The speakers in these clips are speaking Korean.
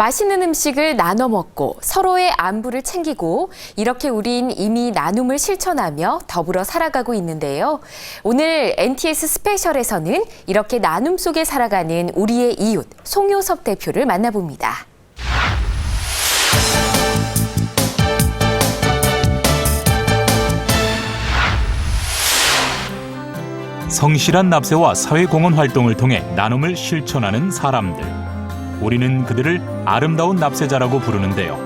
맛있는 음식을 나눠 먹고 서로의 안부를 챙기고 이렇게 우린 이미 나눔을 실천하며 더불어 살아가고 있는데요. 오늘 NTS 스페셜에서는 이렇게 나눔 속에 살아가는 우리의 이웃 송효섭 대표를 만나봅니다. 성실한 납세와 사회공헌 활동을 통해 나눔을 실천하는 사람들. 우리는 그들을 아름다운 납세자라고 부르는데요.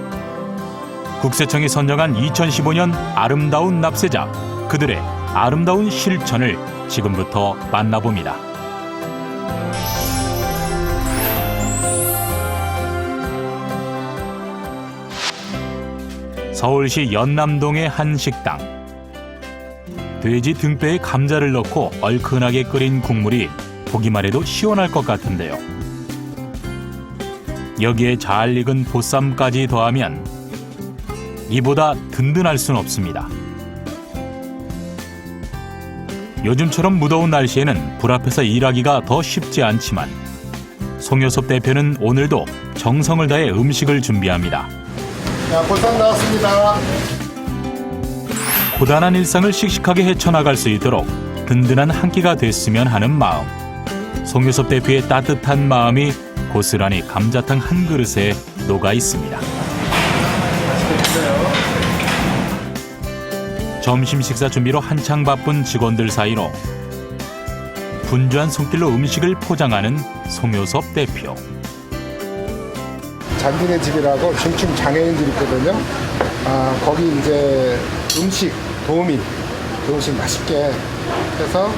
국세청이 선정한 2015년 아름다운 납세자. 그들의 아름다운 실천을 지금부터 만나봅니다. 서울시 연남동의 한 식당. 돼지 등뼈에 감자를 넣고 얼큰하게 끓인 국물이 보기만 해도 시원할 것 같은데요. 여기에 잘 익은 보쌈까지 더하면 이보다 든든할 순 없습니다. 요즘처럼 무더운 날씨에는 불 앞에서 일하기가 더 쉽지 않지만 송효섭 대표는 오늘도 정성을 다해 음식을 준비합니다. 자, 보쌈 나왔습니다. 고단한 일상을 씩씩하게 헤쳐나갈 수 있도록 든든한 한 끼가 됐으면 하는 마음. 송유섭 대표의 따뜻한 마음이 고스란히 감자탕 한 그릇에 녹아 있습니다. 점심 식사 준비로 한창 바쁜 직원들 사이로 분주한 손길로 음식을 포장하는 송효섭 대표. 잔디네 집이라고 중증 장애인 집 있거든요. 아, 거기 이제 음식 도우미 음식 맛있게 해서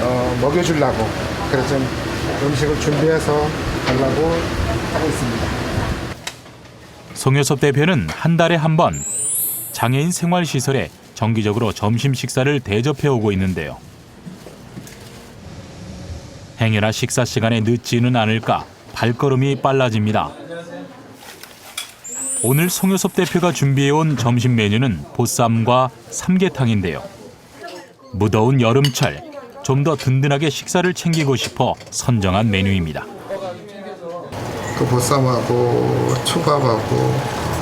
어, 먹여주려고 그래서 좀 음식을 준비해서 가려고 하고 있습니다. 송효섭 대표는 한 달에 한 번 장애인 생활시설에 정기적으로 점심 식사를 대접해 오고 있는데요. 행여나 식사 시간에 늦지는 않을까 발걸음이 빨라집니다. 오늘 송효섭 대표가 준비해온 점심 메뉴는 보쌈과 삼계탕인데요. 무더운 여름철 좀 더 든든하게 식사를 챙기고 싶어 선정한 메뉴입니다. 그 보쌈하고 초밥하고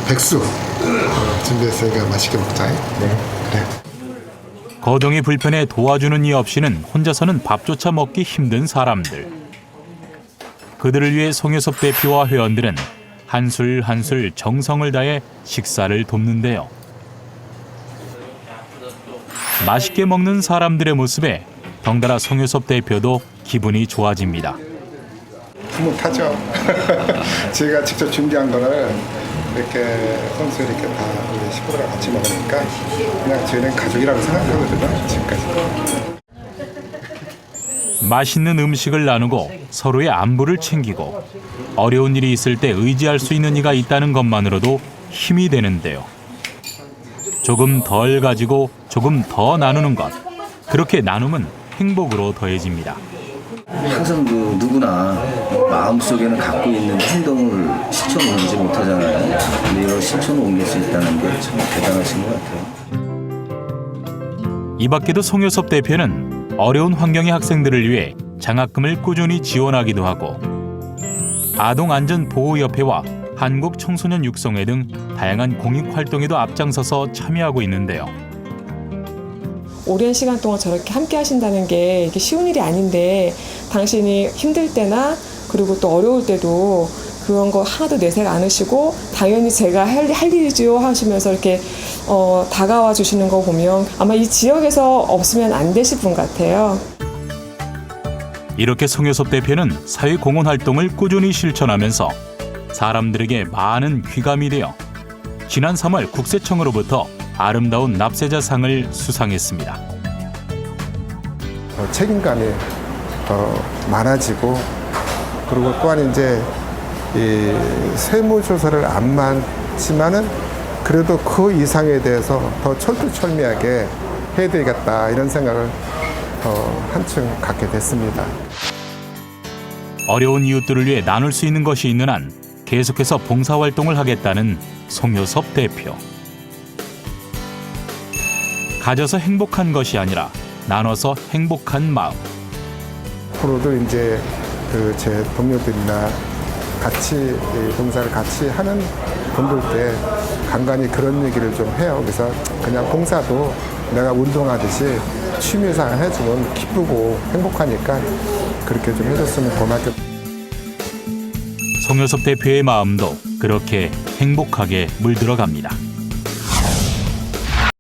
백수 어, 준비했으니까 맛있게 먹자. 네. 그래. 거동이 불편해 도와주는 이 없이는 혼자서는 밥조차 먹기 힘든 사람들. 그들을 위해 송효섭 대표와 회원들은 한술 한술 정성을 다해 식사를 돕는데요. 맛있게 먹는 사람들의 모습에 덩달아 송효섭 대표도 기분이 좋아집니다. 흐뭇하죠. 제가 직접 준비한 거를 이렇게 선수 이렇게 다 우리 식구들과 같이 먹으니까 그냥 저희는 가족이라고 생각하거든요. 지금까지. 맛있는 음식을 나누고 서로의 안부를 챙기고 어려운 일이 있을 때 의지할 수 있는 이가 있다는 것만으로도 힘이 되는데요. 조금 덜 가지고 조금 더 나누는 것. 그렇게 나눔은 행복으로 더해집니다. 항상 그 누구나 마음속에는 갖고 있는 행동을 실천을 옮기지 못하잖아요. 근데 이걸 실천을 옮길 수 있다는 게 참 대단하신 것 같아요. 이 밖에도 송효섭 대표는 어려운 환경의 학생들을 위해 장학금을 꾸준히 지원하기도 하고 아동안전보호협회와 한국청소년 육성회 등 다양한 공익 활동에도 앞장서서 참여하고 있는데요. 오랜 시간 동안 저렇게 함께 하신다는 게 이게 쉬운 일이 아닌데 당신이 힘들 때나 그리고 또 어려울 때도 그런 거 하나도 내색 않으시고 당연히 제가 할, 할 일이지요 하시면서 이렇게 어, 다가와 주시는 거 보면 아마 이 지역에서 없으면 안 되실 분 같아요. 이렇게 송효섭 대표는 사회공헌 활동을 꾸준히 실천하면서 사람들에게 많은 귀감이 되어 지난 3월 국세청으로부터 아름다운 납세자상을 수상했습니다. 더 책임감이 더 많아지고 그리고 또한 이제 이 세무 조사를 안 많지만은 그래도 그 이상에 대해서 더 철두철미하게 해야 되겠다 이런 생각을 더 한층 갖게 됐습니다. 어려운 이웃들을 위해 나눌 수 있는 것이 있는 한 계속해서 봉사활동을 하겠다는 송효섭 대표. 가져서 행복한 것이 아니라 나눠서 행복한 마음. 앞으로도 이제 그 제 동료들이나 같이 이 봉사를 같이 하는 분들께 간간히 그런 얘기를 좀 해요. 그래서 그냥 봉사도 내가 운동하듯이 취미생활 해주면 기쁘고 행복하니까 그렇게 좀 해줬으면 고맙겠다. 송효섭 대표의 마음도 그렇게 행복하게 물들어갑니다.